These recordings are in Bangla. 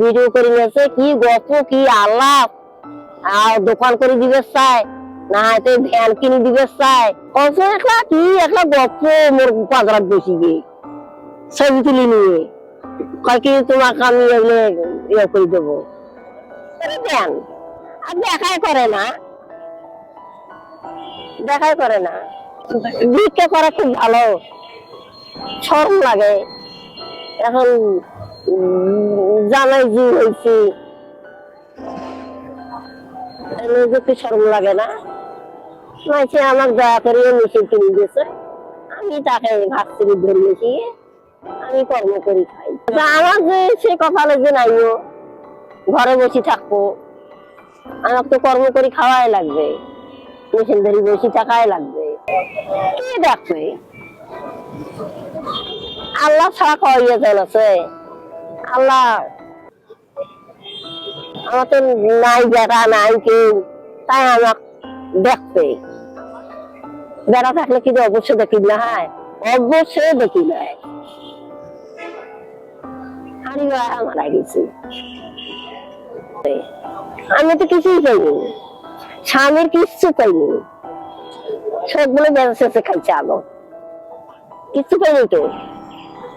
ভিডিও করে নিয়েছে কি গল্প কি আলাপ আর দোকান করে দিবে চায় না হয়তো ভ্যান কিনে দিবে চায় একলা কি, একলা গল্প মোর বসি ছবি তুলি নিয়ে। তোমাকে আমি এগুলো ইয়ে করে দেবো। দেন, আর দেখাই করে না। দেখাই করে না। ভিক্ষা করা খুব ভালো। শরম লাগে। এখন জানাই যে হয়েছি শরম লাগে না? মাইছে আমার দয়া করে মেশিন কিনে দিয়েছে। আমি তাকে আমি কর্ম করি খাই। আমার যে সে কপালে যে নাইও ঘরে বসে থাকব। আমার তো কর্ম করি খাওয়াই লাগবে। মেশিন ধরে বসে থাকাই লাগবে। কে ডাকবে? আল্লাহ ছাড়া খাওয়াইয়া চলেছে আল্লাহ নাই বেড়া নাই কেউ, তাই আমার বেড়া থাকলে অবশ্যই দেখি না হ্যাঁ অবশ্যই দেখি না। হারি মারা গেছি। আমি তো কিছুই পাইনি স্বামীর কিচ্ছু পাইনি সবগুলো বেড়া খাইছে আলো কিচ্ছু পাইনি তো?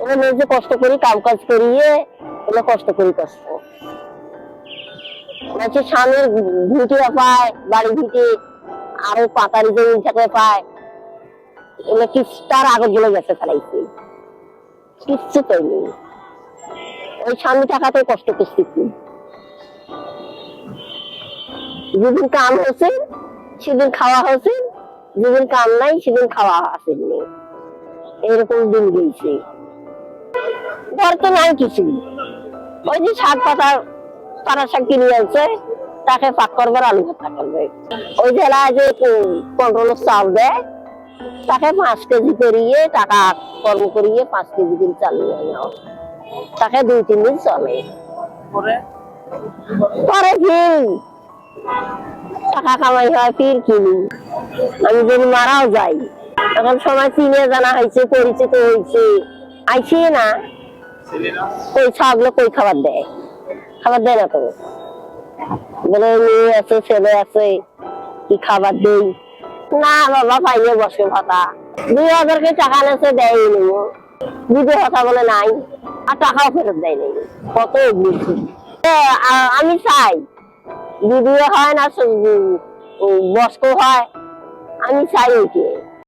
ওরা নিজে কষ্ট করি, কাম কাজ করিয়ে ওগুলো কষ্ট করি কষ্ট। বলছে স্বামীর ভিটিও পায় বাড়ি ভিটে আরও পাতারি জমি থেকে পায়। কিস্তার আগতগুলো গেছে ফেলাইছে। কিচ্ছু পাইনি ওই স্বামী টাকাতে কষ্ট করছি যেদিন কাম হয়েছে, সেদিন খাওয়া হয়েছে, যেদিন কাম নাই, সেদিন খাওয়া আসেনি এরকম দিন গেছে ঘর তো নাই কিছু ওই যে শাক পাতা পাতা শাক কিনে আনছে তাকে পাক করবার আলু ভর্তা করবে ওই জেলা যে কন্ট্রোল চাল দেয় তাকে পাঁচ কেজি করিয়ে টাকা কর্ম করিয়ে পাঁচ কেজি করে চাল নিয়ে নাও তাকে দুই তিন দিন চলে। পরে? পরে ফির টাকা কামাই হয় ফির কিনি। আমি যদি মারাও যাই এখন সময় চিনে জানা হয়েছে পরিচিত হয়েছে। আইছি না। কই ছাগলে কই খাবার দেয়? খাবার দেয় না তো বলে, মেয়ে আছে, ছেলে আছে, কি খাবার দেই? না বাবা পাইলে বসে ভাতা দুই হাজার কে টাকা নেছে দেয়নি দিদি কথা বলে নাই, আর টাকাও ফেরত দেয় দেয়নি। কত বুঝছি আমি চাই, দিদিও হয় না বস্ক হয়, আমি চাই ওইকে